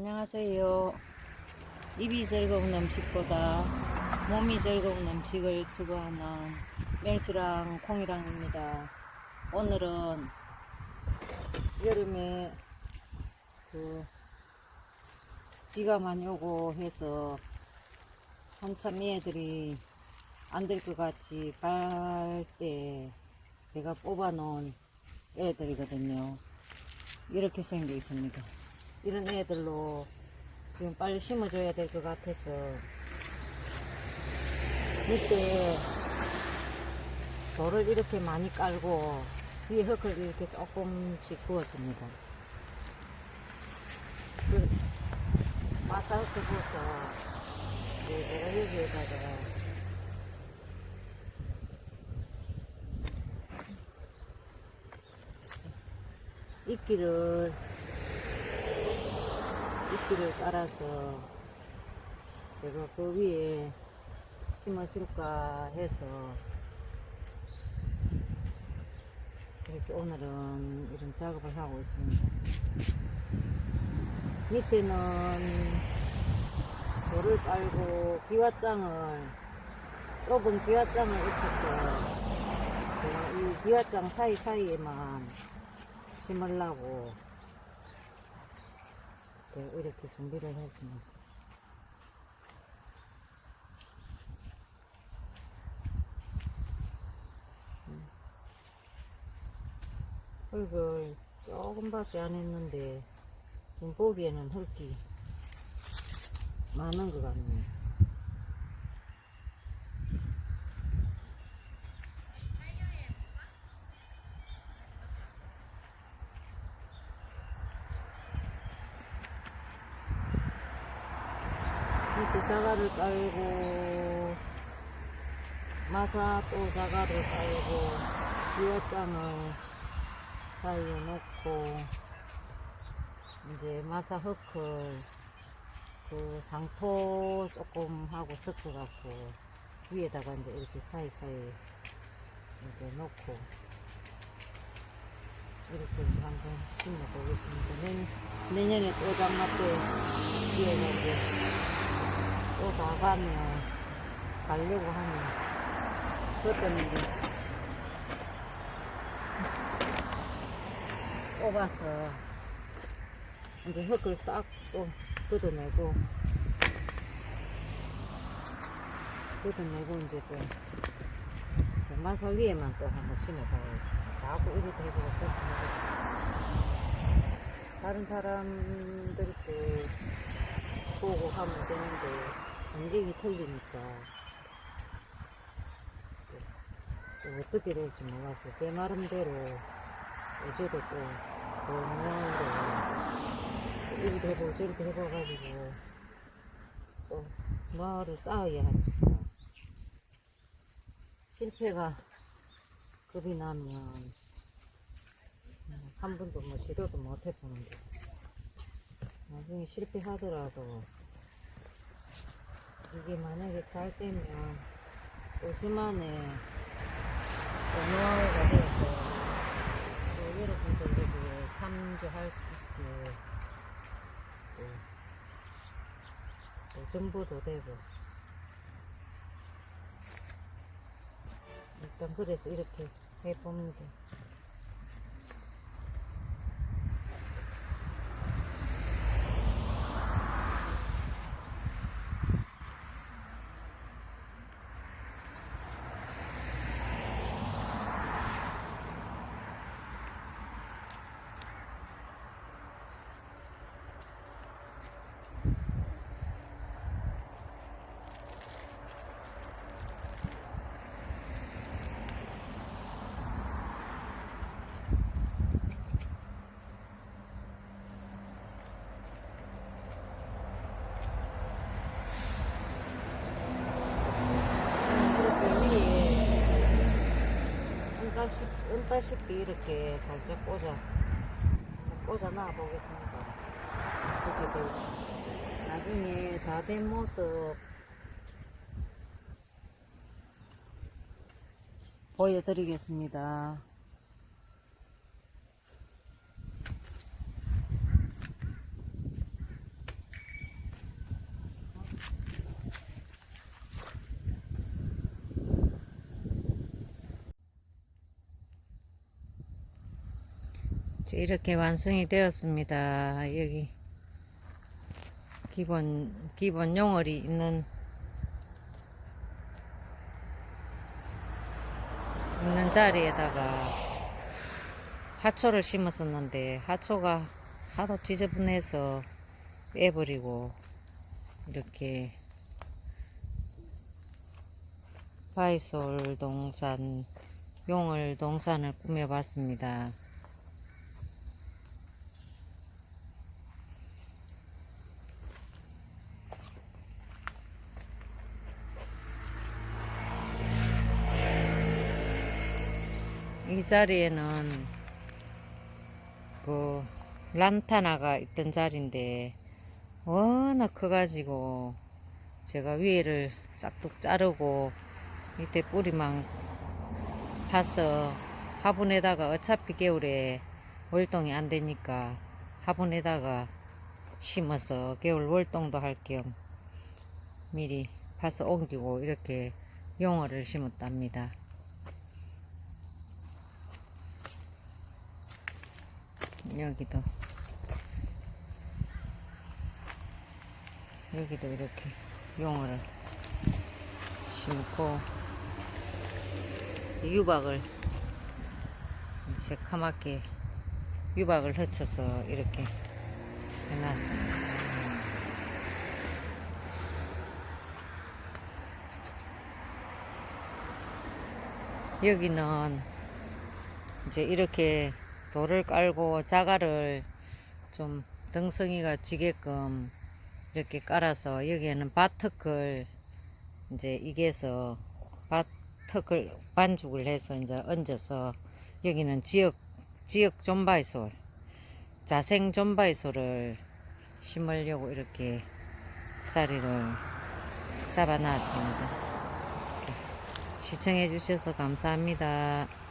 안녕하세요. 입이 즐거운 음식보다 몸이 즐거운 음식을 추구하는 멸치랑 콩이랑입니다. 오늘은 여름에 그 비가 많이 오고 해서 한참 얘들이 안 될 것 같이 빨 때 제가 뽑아 놓은 애들이거든요. 이렇게 생겨 있습니다. 이런 애들로 지금 빨리 심어줘야 될 것 같아서 밑에 돌을 이렇게 많이 깔고 위에 흙을 이렇게 조금씩 부었습니다. 그 마사 흙을 부어서 이제 내가 여기에다가 이끼를 이끼를 깔아서 제가 그 위에 심어줄까 해서 이렇게 오늘은 이런 작업을 하고 있습니다. 밑에는 돌을 깔고 기와장을 좁은 기와장을 입혀서 제가 이 기와장 사이사이에만 심으려고 네, 이렇게 준비를 했습니다. 음. 흙을 조금밖에 안 했는데 지금 보기에는 흙이 많은 것 같네요. 자갈을 깔고 마사 또 자갈을 깔고 유화장을 사이에 놓고 이제 마사 흙을 그 상토 조금 하고 섞어 갖고 위에다가 이제 이렇게 사이사이 이렇게 놓고 이렇게 한번 심어 보겠습니다. 내, 내년에 또 장마 때 위에다 이제 또 나가면 가려고 하면 그때는 이제 뽑아서 이제 흙을 싹 또 걷어내고 걷어내고 이제 또 마사 위에만 또 한번 심어봐야죠. 자꾸 이렇게 해보고 저렇게 해보고 다른 사람들 때 보고 하면 되는데 환경이 틀리니까. 또, 또 어떻게 될지 몰라서 제 나름대로 어제도 또제 모양으로 이렇게 해보고 저렇게 해봐가지고 또 마을을 쌓아야 하니까. 실패가 겁이 나면 한 번도 뭐 시도도 못 해보는데 나중에 실패하더라도 이게 만약에 잘 되면 오지만에 노하우가 되어서 또 여러분들 여기에 참조할 수 있게 또, 또 정보도 되고. 일단 그래서 이렇게 해봅니다. 이렇게 위에 은다시, 은다시피 이렇게 살짝 꽂아 꽂아 놔 보겠습니다. 이렇게 되고 나중에 다 된 모습 보여드리겠습니다. 이렇게 완성이 되었습니다. 여기 기본 기본 용어리 있는 있는 자리에다가 하초를 심었었는데 하초가 하도 지저분해서 빼버리고 이렇게 바이솔 동산 용을 동산을 꾸며봤습니다. 이 자리에는 그 란타나가 있던 자리인데 워낙 커가지고 제가 위에를 싹둑 자르고 밑에 뿌리만 파서 화분에다가 어차피 겨울에 월동이 안 되니까 화분에다가 심어서 겨울 월동도 할 겸 미리 파서 옮기고 이렇게 용어를 심었답니다. 여기도 여기도 이렇게 용어를 심고 유박을 새카맣게 유박을 흩쳐서 이렇게 해놨습니다. 여기는 이제 이렇게 돌을 깔고 자갈을 좀 등성이가 지게끔 이렇게 깔아서 여기에는 바트클 이제 이게서 바트클 반죽을 해서 이제 얹어서 여기는 지역 지역 존바이솔 자생 존바이솔을 심으려고 이렇게 자리를 잡아 놨습니다. 이렇게 시청해 주셔서 감사합니다.